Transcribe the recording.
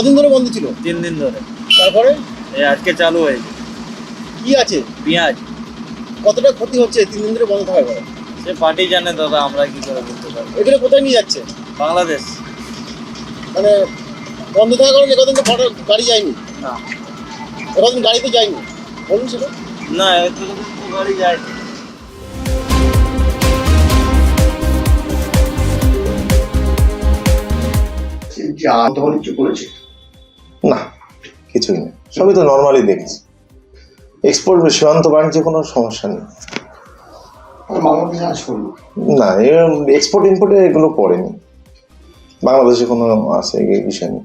কদিন ধরে বন্ধ ছিল? তিন দিন ধরে। তারপরে? এই আজকে চালু হয়েছে। কি আছে? পেঁয়াজ। কতটা ক্ষতি হচ্ছে তিন দিন ধরে বন্ধ থাকার পরে সে পার্টি জানে দাদা আমরা কি করে বলতে পারব এগুলো কোথায় নিয়ে যাচ্ছে? বাংলাদেশ। মানে বন্ধ থাকার কারণে কদিন তো ফটো গাড়ি যায়নি? না। কদিন গাড়িতে যায়নি? বলুন সেটা। না এত তো গাড়ি যায় যে আত্মবাণিজ্য করেছে না কিছুই নেই সবই তো নর্মালি দেখছি। এক্সপোর্ট সীমান্ত বাণিজ্যে কোনো সমস্যা নেই। না এক্সপোর্ট ইম্পোর্টে এগুলো পড়েনি বাংলাদেশে কোনো আছে এই বিষয় নেই